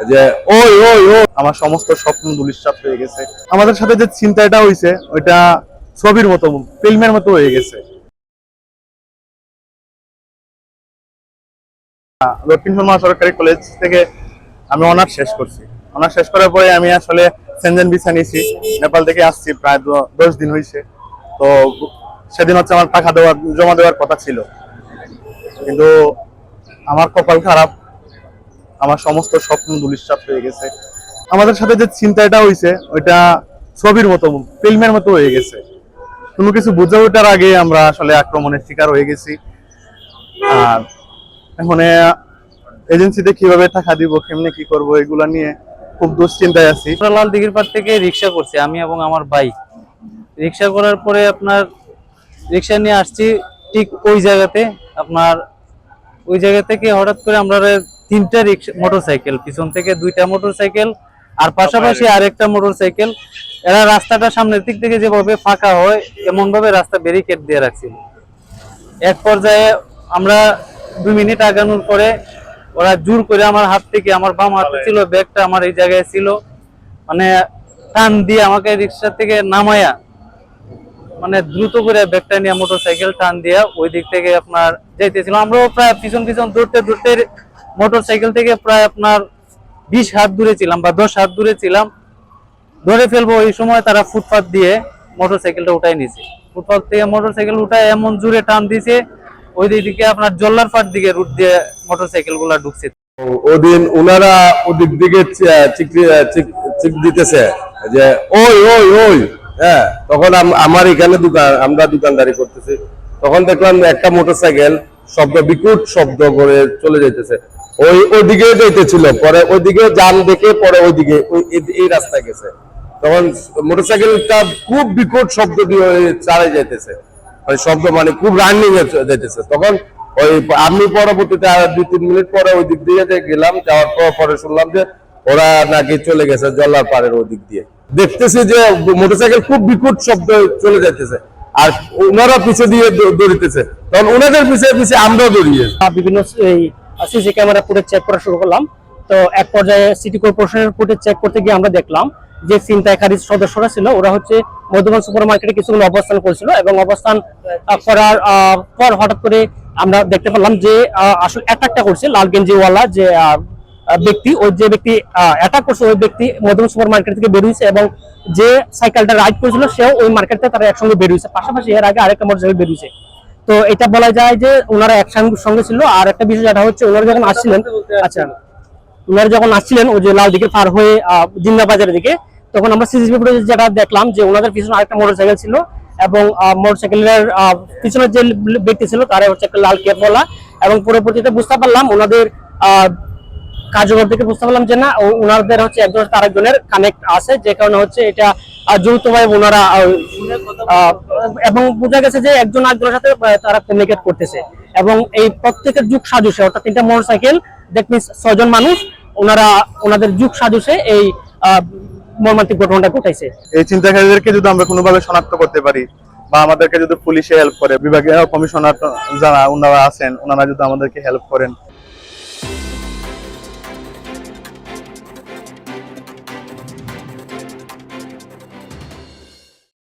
যে ওই ওই ওই। আমার সমস্ত স্বপ্ন দুলিশ্বাস হয়ে গেছে। আমাদের সাথে যে চিন্তাটা হয়েছে ওইটা ছবির মতো ফিল্মের মতো হয়ে গেছে। আহ, দক্ষিণ সরকারি কলেজ থেকে আমি অনার্স শেষ করছি। অনার্স শেষ করার পরে আমি আসলে সেনজেন ভিসা নিয়েছি। নেপাল থেকে আসছি প্রায় দশ দিন হয়েছে তো সেদিন হচ্ছে আমার টাকা দেওয়ার জমা দেওয়ার কথা ছিল। কিন্তু আমার কপাল খারাপ। আমার সমস্ত স্বপ্ন দুলিশ্বাস হয়ে গেছে। আমাদের সাথে যে চিন্তাটা হয়েছে ওইটা ছবির মতো, ফিল্মের মতো হয়ে গেছে। কোনো কিছু বুঝে ওঠার আগে আমরা আসলে আক্রমণের শিকার হয়ে গেছি। আর এখন এজেন্সিতে কীভাবে টাকা দিব, কেমনে কি করব, এগুলা নিয়ে খুব দুশ্চিন্তায় আছি। লাল দিঘির পাড় থেকে রিক্সা করছি, আমি এবং আমার ভাই। রিক্সা করার পরে আপনার, রিক্সা নিয়ে আসছি ঠিক ওই জায়গাতে। আপনার ওই জায়গা থেকে হঠাৎ করে আমরা তিনটা রিক্সা মোটরসাইকেল পিছন থেকে দুইটা মোটরসাইকেল আর পাশাপাশি আরেকটা মোটরসাইকেল এরা রাস্তাটা সামনের দিক থেকে যেভাবে ফাঁকা হয় এমন ভাবে রাস্তা ব্যারিকেড দিয়ে রাখছিল এক পর্যায়ে আমরা দুই মিনিট আগানোর পরে ওরা জোর করে আমার হাত থেকে আমার বাম হাতে ছিল ব্যাগটা আমার এই জায়গায় ছিল। মানে টান দিয়ে আমাকে রিক্সা থেকে নামায়া মানে দ্রুত করে ব্যাগটা নিয়ে মোটরসাইকেল টান দিয়া ওই দিক থেকে আপনার যাইতেছিল। আমরাও প্রায় পিছন পিছন দৌড়তে দৌড়তে মোটরসাইকেল থেকে প্রায় আপনার বিশ হাত দূরে ছিলাম বা দশ হাত দূরে ছিলাম। ধরে ফেলব ওই সময় তারা ফুটপাথ দিয়ে মোটরসাইকেলটা উঠাই নিছে। ফুটপাথ থেকে মোটরসাইকেল উঠায় এমন জোরে টান দিছে ওই দিকে আপনার জল্লার পাট দিকে রুট দিয়ে মোটরসাইকেলগুলা ঢুকছে। ওদিন ওনারা ওদিক দিকে চিক- দিতেছে যে, ওই ওই ওই। হ্যাঁ তখন আমার এখানে দোকান আমরা দোকানদারি করতেছি। তখন দেখলাম একটা মোটরসাইকেল শব্দ বিকুট শব্দ করে চলে যাইতেছে। ওই ওইদিকে যাইতেছিল, পরে ওইদিকে যান দেখে পরে ওইদিকে ওই এই- রাস্তায় গেছে। তখন মোটরসাইকেলটা খুব বিকট শব্দ দিয়ে চালাই যাইতেছে। ওই শব্দ মানে খুব রানিং যাইতেছে। তখন ওই আমি পরবর্তীতে আর দুই, তিন মিনিট পরে ওই দিক দিয়ে গেলাম, যাওয়ার পর পরে শুনলাম যে ওরা নাকি চলে গেছে জল্লার পাড়ের ওই দিক দিয়ে। দেখতেছি যে মোটরসাইকেল খুব বিকট শব্দ চলে যাইতেছে। আর ওনারা পিছে দিয়ে দৌড়িতেছে। তখন ওনাদের পিছে পিছে আমরাও দৌড়িয়ে বিভিন্ন এই সিসি ক্যামেরা ফুটেজ চেক করা শুরু করলাম। তো এক পর্যায়ে সিটি কর্পোরেশনের ফুটেজ চেক করতে গিয়ে আমরা দেখলাম যে ছিনতাইকারী সদস্যরা ছিল। ওরা হচ্ছে মধুবন সুপার মার্কেটে কিছুগুলো অবস্থান করছিল এবং অবস্থান করার পর হঠাৎ করে আমরা দেখতে পেলাম যে আসলে অ্যাটাকটা করছে লাল গেঞ্জিওয়ালা যে ব্যক্তি। ওই যে ব্যক্তি অ্যাটাক করছে ওই ব্যক্তি মধুবন সুপার মার্কেট থেকে বেরিয়েছে এবং যে সাইকেলটা রাইড করেছিল, সেও ওই মার্কেটে তারা একসঙ্গে বেরিয়েছে পাশাপাশি এর আগে আরেকটা মোটরসাইকেল বেরিয়েছে তো এটা বলা যায় যে ওনারা একসঙ্গে সঙ্গে ছিল, আর একটা বিষয় যেটা হচ্ছে, ওনারা যখন আসছিলেন আচ্ছা ওনারা যখন আসছিলেন, ওই যে লাল দিকে পার হয়ে জিন্দাবাজারের জিন্দা বাজারের দিকে, তখন আমরা সিসিটিভি ফুটেজ যেটা দেখলাম যে ওনাদের পিছনে আরেকটা মোটরসাইকেল ছিল এবং মোটরসাইকেলের পিছনের যে ব্যক্তি ছিল, তারা হচ্ছে একটা লাল কেপ বলা এবং পরবর্তীতে বুঝতে পারলাম ওনাদের আহ, কার্যকর থেকে বুঝতে পারলাম যে না ওনাদের হচ্ছে একজন তার একজনের কানেক্ট আছে যে কারণে হচ্ছে এটা যৌথভাবে ওনারা এবং বোঝা গেছে যে একজন আরেকজনের সাথে তারা কমিউনিকেট করতেছে। এবং এই প্রত্যেকের যুগ সাজুসে অর্থাৎ তিনটা মোটরসাইকেল দ্যাট মিনস ছজন মানুষ ওনারা ওনাদের যুগ সাজুসে এই মর্মান্তিক ঘটনাটা ঘটাইছে। এই চিন্তাকারীদেরকে যদি আমরা কোনোভাবে শনাক্ত করতে পারি বা আমাদেরকে যদি পুলিশে হেল্প করে বিভাগীয় কমিশনার যারা ওনারা আছেন ওনারা যদি আমাদেরকে হেল্প করেন